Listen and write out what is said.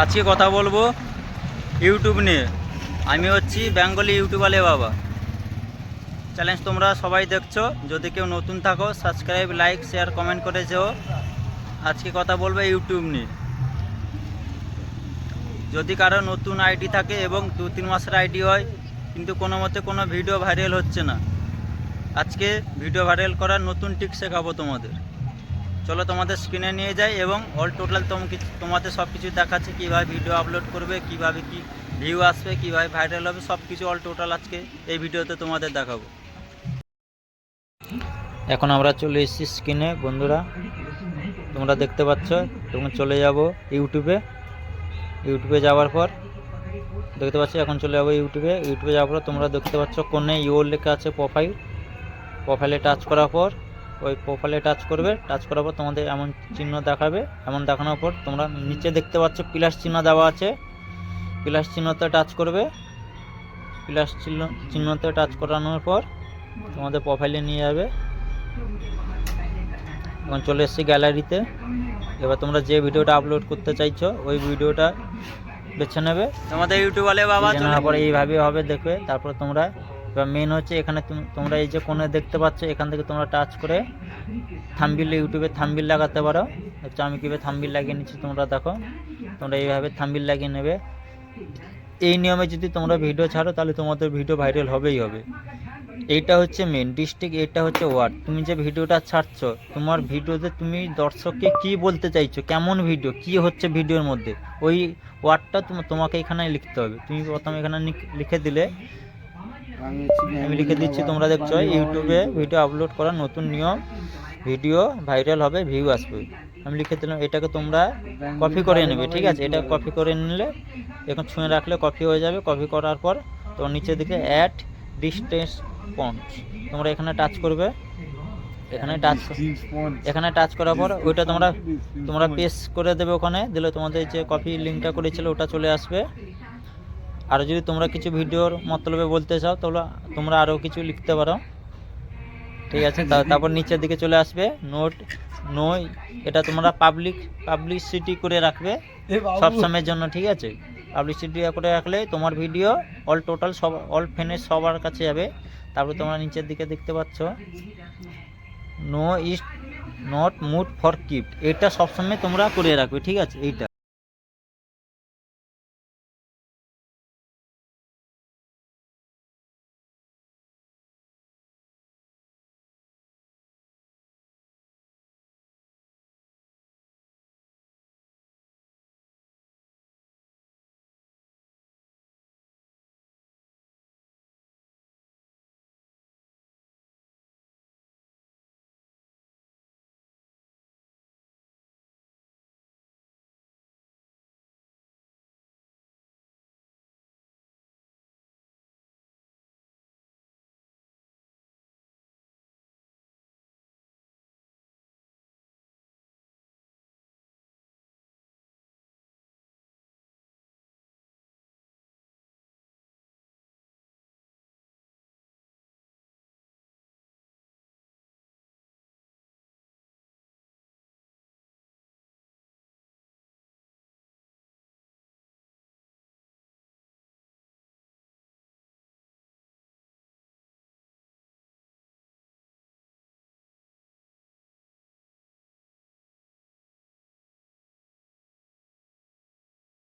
আজকে কথা বলব ইউটিউব নিয়ে। আমি হচ্ছি বেঙ্গলি ইউটিউবালে বাবা। চ্যালেঞ্জ তোমরা সবাই দেখছ। যদি কেউ নতুন থাকো সাবস্ক্রাইব লাইক শেয়ার কমেন্ট করে যেও আজকে কথা বলব ইউটিউব নিয়ে। যদি কারও নতুন আইডি থাকে এবং দু তিন মাসের আইডি হয়, কিন্তু কোনো মতে কোনো ভিডিও ভাইরাল হচ্ছে না, আজকে ভিডিও ভাইরাল করার নতুন টিক শেখাবো তোমাদের। চলো তোমাদের স্ক্রিনে নিয়ে যাই এবং অল টোটাল তোমাকে তোমাদের সব কিছু দেখাচ্ছে, কীভাবে ভিডিও আপলোড করবে, কীভাবে কি ভিউ আসবে, কীভাবে ভাইরাল হবে সব কিছু অল টোটাল আজকে এই ভিডিওতে তোমাদের দেখাবো। এখন আমরা চলে এসেছি স্ক্রিনে বন্ধুরা। তোমরা দেখতে পাচ্ছ তখন চলে যাব ইউটিউবে ইউটিউবে যাওয়ার পর, দেখতে পাচ্ছ, এখন চলে যাব ইউটিউবে ইউটিউবে যাওয়ার পর তোমরা দেখতে পাচ্ছ কোনে ইওর লেখা আছে প্রোফাইল প্রোফাইলে টাচ করার পর ওই প্রোফাইলে টাচ করবে। টাচ করার পর তোমাদের এমন চিহ্ন দেখাবে। এমন দেখানোর পর তোমরা নিচে দেখতে পাচ্ছ প্লাস চিহ্ন দেওয়া আছে। প্লাস চিহ্নতে টাচ করবে। প্লাস চিহ্ন চিহ্নতে টাচ করানোর পর তোমাদের প্রোফাইলে নিয়ে যাবে। এখন চলে এসেছি গ্যালারিতে এবার তোমরা যে ভিডিওটা আপলোড করতে চাইছো ওই ভিডিওটা বেছে নেবে। তোমাদের ইউটিউবে বাবা নেওয়ার পরে এইভাবে হবে দেখবে। তারপর তোমরা এবার মেন হচ্ছে এখানে তুমি- তোমরা এই যে কোণে দেখতে পাচ্ছ, এখান থেকে তোমরা টাচ করে থাম্বিল ইউটিউবে থাম্বিল লাগাতে পারো। হচ্ছে আমি কীভাবে থাম্বিল লাগিয়ে নিচ্ছি তোমরা দেখো। তোমরা এইভাবে থাম্বিল লাগিয়ে নেবে। এই নিয়মে যদি তোমরা ভিডিও ছাড়ো, তাহলে তোমাদের ভিডিও ভাইরাল হবেই হবে। এইটা হচ্ছে মেন ডিস্ট্রিক্ট এটা হচ্ছে ওয়ার্ড তুমি যে ভিডিওটা ছাড়ছো, তোমার ভিডিওতে তুমি দর্শককে কি বলতে চাইছো, কেমন ভিডিও কি হচ্ছে ভিডিওর মধ্যে, ওই ওয়ার্ডটা তোমা- তোমাকে এখানে লিখতে হবে। তুমি প্রথমে এখানে লিখে দিলে আমি লিখে দিচ্ছি তোমরা দেখছ ইউটিউবে ভিডিও আপলোড করার নতুন নিয়ম। ভিডিও ভাইরাল হবে ভিউ আসবে। আমি লিখে দিলাম এটাকে তোমরা কপি করে নেবে ঠিক আছে? এটা কপি করে নিলে এখন ছুঁয়ে রাখলে কপি হয়ে যাবে। কপি করার পর তো নিচের দিকে অ্যাড ডিস্টেন্স পয়েন্ট তোমরা এখানে টাচ করবে। এখানে টাচ এখানে টাচ করার পর ওইটা তোমরা তোমরা পেস্ট করে দেবে ওখানে। দিলে তোমাদের যে কপি লিঙ্কটা করেছিল ওটা চলে আসবে। আর যদি তোমরা কিছু ভিডিওর মতলবে বলতে চাও তাহলে তোমরা আরও কিছু লিখতে পারো। ঠিক আছে তারপর নিচের দিকে চলে আসবে। নোট নো এটা তোমরা পাবলিক পাবলিসিটি করে রাখবে সব সময়ের জন্য ঠিক আছে? পাবলিসিটি করে রাখলে তোমার ভিডিও অল টোটাল সব অল ফ্যানের সবার কাছে যাবে। তারপরে তোমরা নিচের দিকে দেখতে পাচ্ছ। No is not mood for kept এটা সবসময় তোমরা করে রাখবে ঠিক আছে? এইটা।